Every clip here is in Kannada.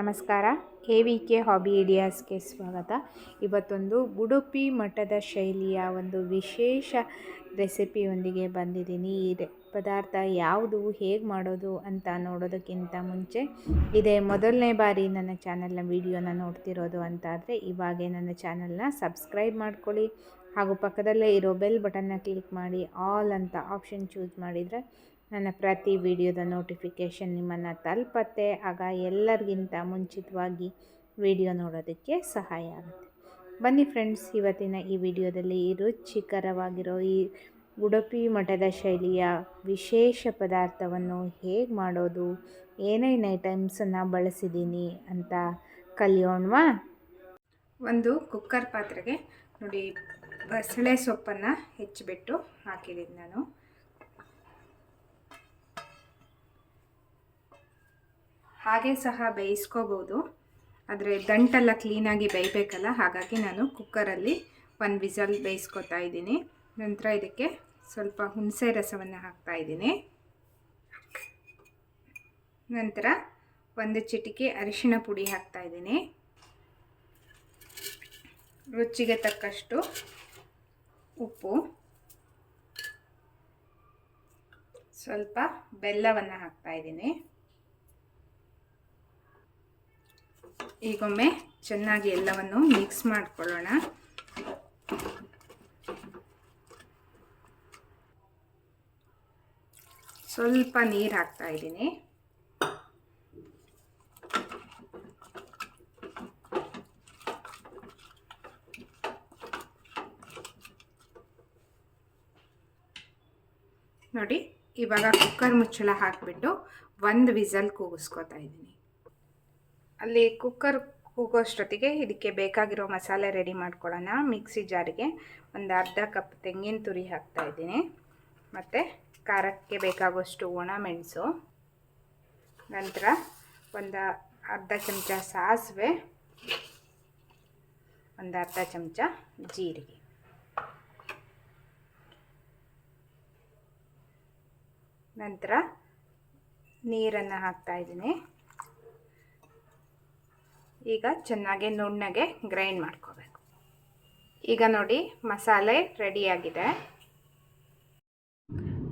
ನಮಸ್ಕಾರ. ಎ ವಿ ಕೆ ಹಾಬಿ ಐಡಿಯಾಸ್ಗೆ ಸ್ವಾಗತ. ಇವತ್ತೊಂದು ಉಡುಪಿ ಮಠದ ಶೈಲಿಯ ಒಂದು ವಿಶೇಷ ರೆಸಿಪಿಯೊಂದಿಗೆ ಬಂದಿದ್ದೀನಿ. ಈ ಪದಾರ್ಥ ಯಾವುದು, ಹೇಗೆ ಮಾಡೋದು ಅಂತ ನೋಡೋದಕ್ಕಿಂತ ಮುಂಚೆ ಇದೇ ಮೊದಲನೇ ಬಾರಿ ನನ್ನ ಚಾನಲ್ನ ವಿಡಿಯೋನ ನೋಡ್ತಿರೋದು ಅಂತಾದರೆ ಇವಾಗೆ ನನ್ನ ಚಾನಲ್ನ ಸಬ್ಸ್ಕ್ರೈಬ್ ಮಾಡ್ಕೊಳ್ಳಿ. ಹಾಗೂ ಪಕ್ಕದಲ್ಲೇ ಇರೋ ಬೆಲ್ ಬಟನ್ನ ಕ್ಲಿಕ್ ಮಾಡಿ, ಆಲ್ ಅಂತ ಆಪ್ಷನ್ ಚೂಸ್ ಮಾಡಿದರೆ ನನ್ನ ಪ್ರತಿ ವಿಡಿಯೋದ ನೋಟಿಫಿಕೇಷನ್ ನಿಮ್ಮನ್ನು ತಲುಪತ್ತೆ. ಆಗ ಎಲ್ಲರಿಗಿಂತ ಮುಂಚಿತವಾಗಿ ವಿಡಿಯೋ ನೋಡೋದಕ್ಕೆ ಸಹಾಯ ಆಗುತ್ತೆ. ಬನ್ನಿ ಫ್ರೆಂಡ್ಸ್, ಇವತ್ತಿನ ಈ ವಿಡಿಯೋದಲ್ಲಿ ಈ ರುಚಿಕರವಾಗಿರೋ ಈ ಉಡುಪಿ ಮಠದ ಶೈಲಿಯ ವಿಶೇಷ ಪದಾರ್ಥವನ್ನು ಹೇಗೆ ಮಾಡೋದು, ಏನೇನು ಐಟಮ್ಸನ್ನು ಬಳಸಿದ್ದೀನಿ ಅಂತ ಕಲಿಯೋಣವಾ? ಒಂದು ಕುಕ್ಕರ್ ಪಾತ್ರೆಗೆ ನೋಡಿ ಬಸಳೆ ಸೊಪ್ಪನ್ನು ಹೆಚ್ಚಿಬಿಟ್ಟು ಹಾಕಿದ್ದೀನಿ ನಾನು. ಹಾಗೆ ಸಹ ಬೇಯಿಸ್ಕೋಬೋದು. ಆದರೆ ದಂಟೆಲ್ಲ ಕ್ಲೀನಾಗಿ ಬೇಯಬೇಕಲ್ಲ, ಹಾಗಾಗಿ ನಾನು ಕುಕ್ಕರಲ್ಲಿ ಒಂದು ವಿಸಲ್ ಬೇಯಿಸ್ಕೊತಾ ಇದ್ದೀನಿ. ನಂತರ ಇದಕ್ಕೆ ಸ್ವಲ್ಪ ಹುಣಸೆ ರಸವನ್ನು ಹಾಕ್ತಾ ಇದ್ದೀನಿ. ನಂತರ ಒಂದು ಚಿಟಿಕೆ ಅರಿಶಿಣ ಪುಡಿ ಹಾಕ್ತಾ ಇದ್ದೀನಿ. ರುಚಿಗೆ ತಕ್ಕಷ್ಟು ಉಪ್ಪು. ಸ್ವಲ್ಪ ಬೆಲ್ಲವನ್ನು ಹಾಕ್ತಾ ಇದ್ದೀನಿ. ಈಗೊಮ್ಮೆ ಚೆನ್ನಾಗಿ ಎಲ್ಲವನ್ನು ಮಿಕ್ಸ್ ಮಾಡ್ಕೊಳ್ಳೋಣ. ಸ್ವಲ್ಪ ನೀರು ಹಾಕ್ತಾ ಇದ್ದೀನಿ. ನೋಡಿ, ಇವಾಗ ಕುಕ್ಕರ್ ಮುಚ್ಚಳ ಹಾಕಿಬಿಟ್ಟು ಒಂದು ವಿಸಲ್ ಕೂಗಿಸ್ಕೊತಾ ಇದ್ದೀನಿ. ಅಲ್ಲಿ ಕುಕ್ಕರ್ ಕೂಗೋಷ್ಟೊತ್ತಿಗೆ ಇದಕ್ಕೆ ಬೇಕಾಗಿರೋ ಮಸಾಲೆ ರೆಡಿ ಮಾಡ್ಕೊಳ್ಳೋಣ. ಮಿಕ್ಸಿ ಜಾರಿಗೆ ಒಂದು ಅರ್ಧ ಕಪ್ ತೆಂಗಿನ ತುರಿ ಹಾಕ್ತಾ ಇದ್ದೀನಿ. ಮತ್ತು ಖಾರಕ್ಕೆ ಬೇಕಾಗುವಷ್ಟು ಒಣ ಮೆಣಸು. ನಂತರ ಒಂದು ಅರ್ಧ ಚಮಚ ಸಾಸಿವೆ, ಒಂದು ಅರ್ಧ ಚಮಚ ಜೀರಿಗೆ. ನಂತರ ನೀರನ್ನು ಹಾಕ್ತಾ ಇದ್ದೀನಿ. ಈಗ ಚೆನ್ನಾಗಿ ನುಣ್ಣಗೆ ಗ್ರೈಂಡ್ ಮಾಡ್ಕೋಬೇಕು. ಈಗ ನೋಡಿ ಮಸಾಲೆ ರೆಡಿಯಾಗಿದೆ.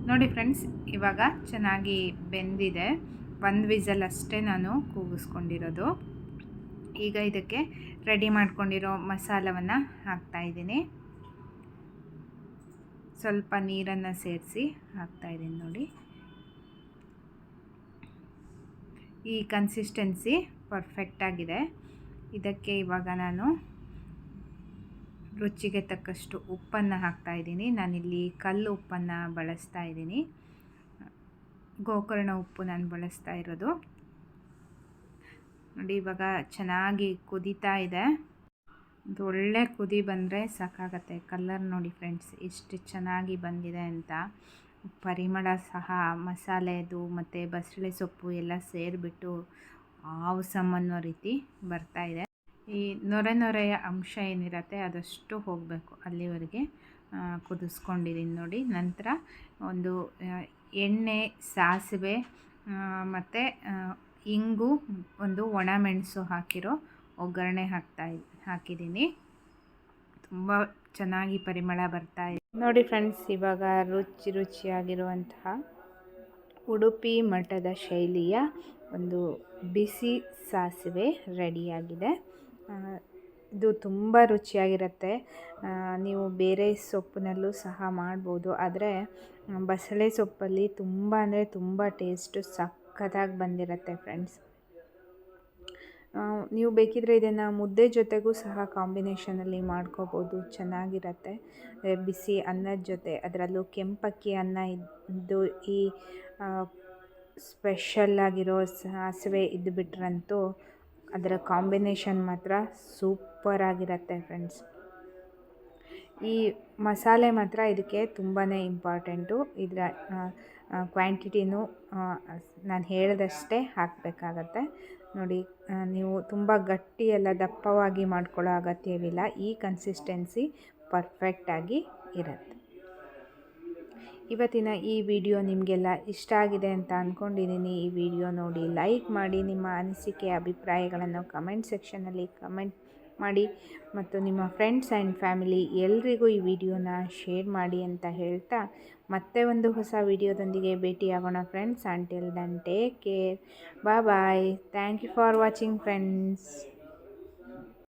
ನೋಡಿ ಫ್ರೆಂಡ್ಸ್, ಇವಾಗ ಚೆನ್ನಾಗಿ ಬೆಂದಿದೆ. ಒಂದು ವಿಸಲ್ ಅಷ್ಟೇ ನಾನು ಕೂಗಿಸ್ಕೊಂಡಿರೋದು. ಈಗ ಇದಕ್ಕೆ ರೆಡಿ ಮಾಡ್ಕೊಂಡಿರೋ ಮಸಾಲವನ್ನು ಹಾಕ್ತಾಯಿದ್ದೀನಿ ಸ್ವಲ್ಪ ನೀರನ್ನು ಸೇರಿಸಿ ಹಾಕ್ತಾಯಿದ್ದೀನಿ ನೋಡಿ. ಈ ಕನ್ಸಿಸ್ಟೆನ್ಸಿ ಪರ್ಫೆಕ್ಟಾಗಿದೆ ಇದಕ್ಕೆ ಇವಾಗ ನಾನು ರುಚಿಗೆ ತಕ್ಕಷ್ಟು ಉಪ್ಪನ್ನು ಹಾಕ್ತಾ ಇದ್ದೀನಿ. ನಾನಿಲ್ಲಿ ಕಲ್ಲು ಉಪ್ಪನ್ನು ಬಳಸ್ತಾ ಇದ್ದೀನಿ. ಗೋಕರ್ಣ ಉಪ್ಪು ನಾನು ಬಳಸ್ತಾ ಇರೋದು. ನೋಡಿ, ಇವಾಗ ಚೆನ್ನಾಗಿ ಕುದೀತಾ ಇದೆ. ಒಂದು ಒಳ್ಳೆ ಕುದಿ ಬಂದರೆ ಸಾಕಾಗತ್ತೆ. ಕಲ್ಲರ್ ನೋಡಿ ಫ್ರೆಂಡ್ಸ್ ಎಷ್ಟು ಚೆನ್ನಾಗಿ ಬಂದಿದೆ ಅಂತ. ಪರಿಮಳ ಸಹ ಮಸಾಲೆದು ಮತ್ತು ಬಸಳೆ ಸೊಪ್ಪು ಎಲ್ಲ ಸೇರಿಬಿಟ್ಟು ಹಾವು ಅನ್ನೋ ರೀತಿ ಬರ್ತಾ ಇದೆ. ಈ ನೊರೆ ನೊರೆಯ ಅಂಶ ಏನಿರತ್ತೆ ಅದಷ್ಟು ಹೋಗಬೇಕು ಅಲ್ಲಿವರೆಗೆ ಕುದಿಸ್ಕೊಂಡಿದ್ದೀನಿ ನೋಡಿ. ನಂತರ ಒಂದು ಎಣ್ಣೆ, ಸಾಸಿವೆ ಮತ್ತು ಇಂಗು, ಒಂದು ಒಣಮೆಣಸು ಹಾಕಿರೋ ಒಗ್ಗರಣೆ ಹಾಕ್ತಾ ಹಾಕಿದ್ದೀನಿ ತುಂಬ ಚೆನ್ನಾಗಿ ಪರಿಮಳ ಬರ್ತಾ ಇದೆ. ನೋಡಿ ಫ್ರೆಂಡ್ಸ್, ಇವಾಗ ರುಚಿ ರುಚಿಯಾಗಿರುವಂತಹ ಉಡುಪಿ ಮಠದ ಶೈಲಿಯ ಒಂದು ಬಿಸಿ ಸಾಸಿವೆ ರೆಡಿಯಾಗಿದೆ. ಇದು ತುಂಬ ರುಚಿಯಾಗಿರುತ್ತೆ. ನೀವು ಬೇರೆ ಸೊಪ್ಪಿನಲ್ಲೂ ಸಹ ಮಾಡ್ಬೋದು. ಆದರೆ ಬಸಳೆ ಸೊಪ್ಪಲ್ಲಿ ತುಂಬ ಅಂದರೆ ತುಂಬ ಟೇಸ್ಟು ಸಕ್ಕತ್ತಾಗಿ ಬಂದಿರುತ್ತೆ ಫ್ರೆಂಡ್ಸ್. ನೀವು ಬೇಕಿದ್ರೆ ಇದನ್ನು ಮುದ್ದೆ ಜೊತೆಗೂ ಸಹ ಕಾಂಬಿನೇಷನಲ್ಲಿ ಮಾಡ್ಕೋಬೋದು. ಚೆನ್ನಾಗಿರತ್ತೆ. ಬಿಸಿ ಅನ್ನದ ಜೊತೆ, ಅದರಲ್ಲೂ ಕೆಂಪಕ್ಕಿ ಅನ್ನ ಇದ್ದು ಈ ಸ್ಪೆಷಲ್ಲಾಗಿರೋ ಸಾಸಿವೆ ಇದ್ದು ಬಿಟ್ರಂತೂ ಅದರ ಕಾಂಬಿನೇಷನ್ ಮಾತ್ರ ಸೂಪರಾಗಿರುತ್ತೆ ಫ್ರೆಂಡ್ಸ್ ಈ ಮಸಾಲೆ ಮಾತ್ರ ಇದಕ್ಕೆ ತುಂಬಾ ಇಂಪಾರ್ಟೆಂಟು ಇದರ ಕ್ವಾಂಟಿಟಿನೂ ನಾನು ಹೇಳಿದಷ್ಟೇ ಹಾಕಬೇಕಾಗತ್ತೆ. ನೋಡಿ ನೀವು ತುಂಬ ಗಟ್ಟಿ ಎಲ್ಲ ದಪ್ಪವಾಗಿ ಮಾಡ್ಕೊಳ್ಳೋ ಅಗತ್ಯವಿಲ್ಲ. ಈ ಕನ್ಸಿಸ್ಟೆನ್ಸಿ ಪರ್ಫೆಕ್ಟಾಗಿ ಇರುತ್ತೆ. ಇವತ್ತಿನ ಈ ವಿಡಿಯೋ ನಿಮಗೆಲ್ಲ ಇಷ್ಟ ಆಗಿದೆ ಅಂತ ಅಂದ್ಕೊಂಡಿದ್ದೀನಿ ಈ ವಿಡಿಯೋ ನೋಡಿ ಲೈಕ್ ಮಾಡಿ ನಿಮ್ಮ ಅನಿಸಿಕೆ, ಅಭಿಪ್ರಾಯಗಳನ್ನು ಕಮೆಂಟ್ ಸೆಕ್ಷನಲ್ಲಿ ಕಮೆಂಟ್ ಮಾಡಿ ಮತ್ತು ನಿಮ್ಮ ಫ್ರೆಂಡ್ಸ್ ಆ್ಯಂಡ್ ಫ್ಯಾಮಿಲಿ ಎಲ್ರಿಗೂ ಈ ವಿಡಿಯೋನ ಶೇರ್ ಮಾಡಿ ಅಂತ ಹೇಳ್ತಾ ಮತ್ತೆ ಒಂದು ಹೊಸ ವಿಡಿಯೋದೊಂದಿಗೆ ಭೇಟಿಯಾಗೋಣ friends until then take care bye bye thank you for watching friends